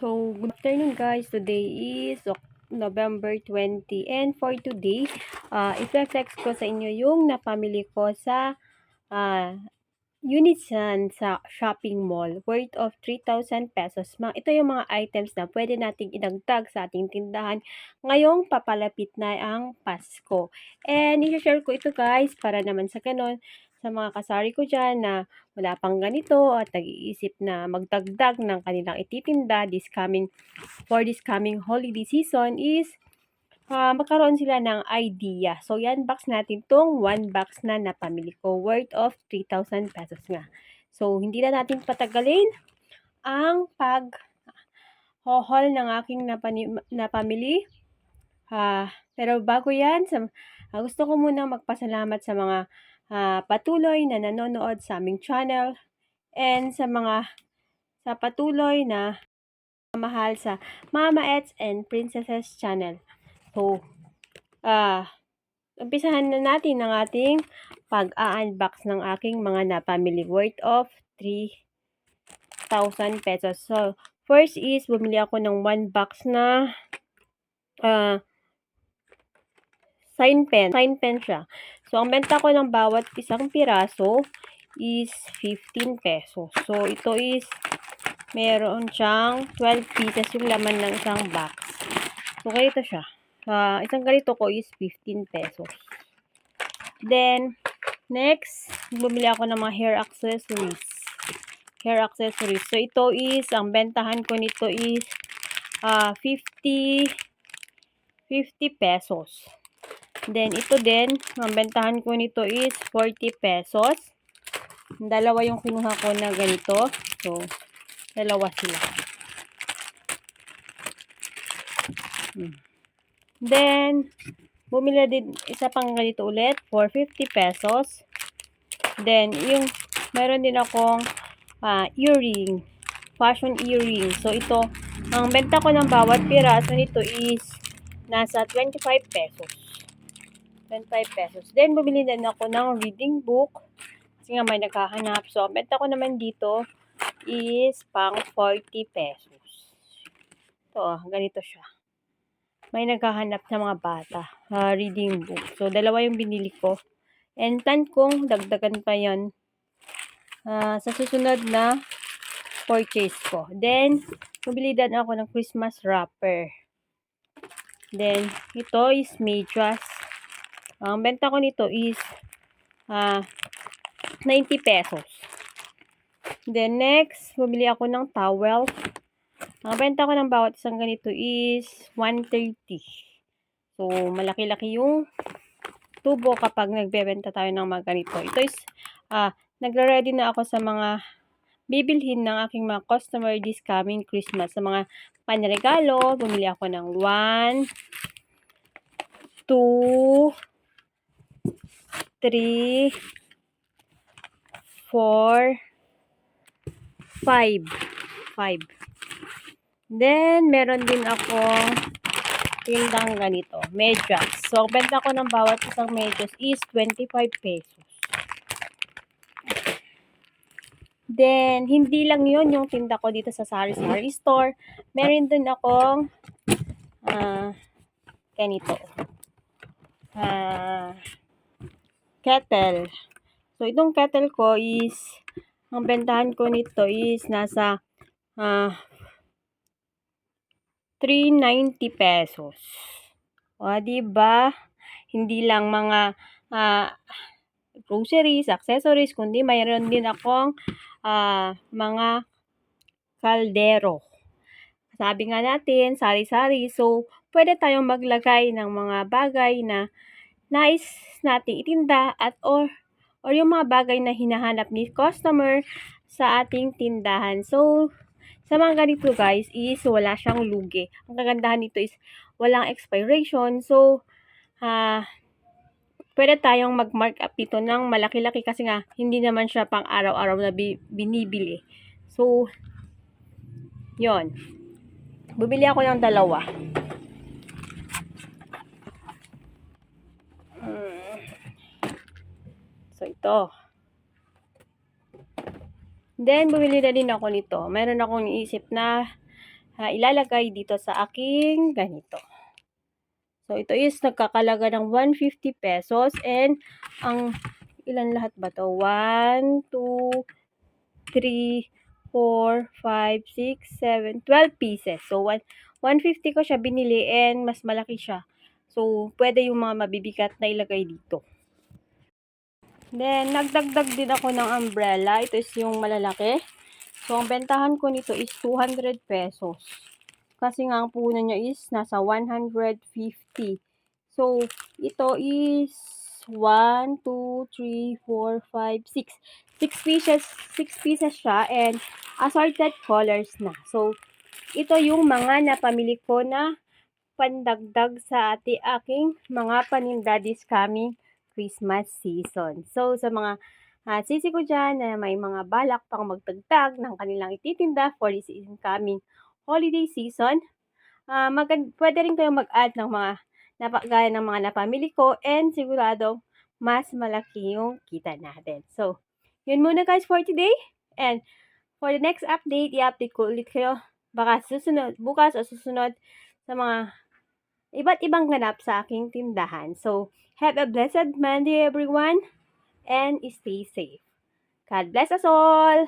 So, good afternoon guys. Today is November 20 and for today, uh, i-flex ko sa inyo yung napamili ko sa uh, Unison sa shopping mall worth of 3,000 pesos. Ito yung mga items na pwede nating idagdag sa ating tindahan ngayong papalapit na ang Pasko. And i-share ko ito guys para naman sa ganon sa mga kasari ko dyan na wala pang ganito at nag-iisip na magdagdag ng kanilang ititinda this coming for this coming holiday season is uh, magkaroon sila ng idea. So, yan, box natin tong one box na napamili ko worth of 3,000 pesos nga. So, hindi na natin patagalin ang pag haul ng aking napamili. Uh, pero bago yan, sa, uh, gusto ko muna magpasalamat sa mga uh, patuloy na nanonood sa aming channel and sa mga sa patuloy na mahal sa Mama Eds and Princesses channel. So, ah, uh, umpisahan na natin ang ating pag-unbox ng aking mga na-family worth of 3,000 pesos. So, first is, bumili ako ng one box na uh, sign pen. Sign pen siya. So, ang benta ko ng bawat isang piraso is 15 pesos. So, ito is meron siyang 12 pieces yung laman ng isang box. So, ganito siya. Uh, isang ganito ko is 15 pesos. Then, next, bumili ako ng mga hair accessories. Hair accessories. So, ito is, ang bentahan ko nito is uh, 50 50 pesos. Then, ito din, ang ko nito is 40 pesos. Dalawa yung kinuha ko na ganito. So, dalawa sila. Hmm. Then, bumili din isa pang ganito ulit for 50 pesos. Then, yung, meron din akong uh, earring. Fashion earring. So, ito, ang benta ko ng bawat piraso nito is nasa 25 pesos. 25 pesos. Then, bumili din ako ng reading book. Kasi nga may naghahanap. So, ang benta ko naman dito is pang 40 pesos. Ito, ganito siya may naghahanap sa mga bata. Uh, reading book. So, dalawa yung binili ko. And plan kong dagdagan pa yon uh, sa susunod na purchase ko. Then, bumili din ako ng Christmas wrapper. Then, ito is medyas. Ang benta ko nito is uh, 90 pesos. Then, next, bumili ako ng towel. Ang benta ko ng bawat isang ganito is 130. So, malaki-laki yung tubo kapag nagbebenta tayo ng mga ganito. Ito is, uh, nagre-ready na ako sa mga bibilhin ng aking mga customer this coming Christmas. Sa mga panregalo, bumili ako ng 1, 2, 3, 4, 5. 5. Then, meron din akong tindang ganito, medyas. So, benta ko ng bawat isang medyas is 25 pesos. Then, hindi lang yon yung tinda ko dito sa Sari Sari Store. Meron din akong uh, ganito. Uh, kettle. So, itong kettle ko is, ang bentahan ko nito is nasa uh, 390 pesos. O, di ba? Hindi lang mga uh, groceries, accessories, kundi mayroon din akong uh, mga kaldero. Sabi nga natin, sari-sari. So, pwede tayong maglagay ng mga bagay na nais nating itinda at or or yung mga bagay na hinahanap ni customer sa ating tindahan. So, sa mga ganito guys is wala siyang lugi. Ang kagandahan nito is walang expiration. So, uh, pwede tayong mag-mark up dito ng malaki-laki kasi nga hindi naman siya pang araw-araw na binibili. So, yon Bumili ako ng dalawa. Hmm. So, ito. Then, bumili na din ako nito. Meron akong iisip na ah, ilalagay dito sa aking ganito. So, ito is nagkakalaga ng 150 pesos and ang ilan lahat ba to? 1, 2, 3, 4, 5, 6, 7, 12 pieces. So, one- 150 ko siya binili and mas malaki siya. So, pwede yung mga mabibigat na ilagay dito. Then, nagdagdag din ako ng umbrella. Ito is yung malalaki. So, ang bentahan ko nito is 200 pesos. Kasi nga, ang puno niya is nasa 150. So, ito is 1, 2, 3, 4, 5, 6. 6 pieces, 6 pieces siya and assorted colors na. So, ito yung mga napamili ko na pandagdag sa ati aking mga paninda this coming Christmas season. So, sa mga uh, sisi ko dyan na may mga balak pang magdagdag ng kanilang ititinda for this incoming holiday season, uh, magand- pwede rin kayong mag-add ng mga napa- gaya ng mga napamili ko and siguradong mas malaki yung kita natin. So, yun muna guys for today. And for the next update, i-update ko ulit kayo baka susunod, bukas o susunod sa mga iba't ibang ganap sa aking tindahan. So, have a blessed Monday everyone and stay safe. God bless us all!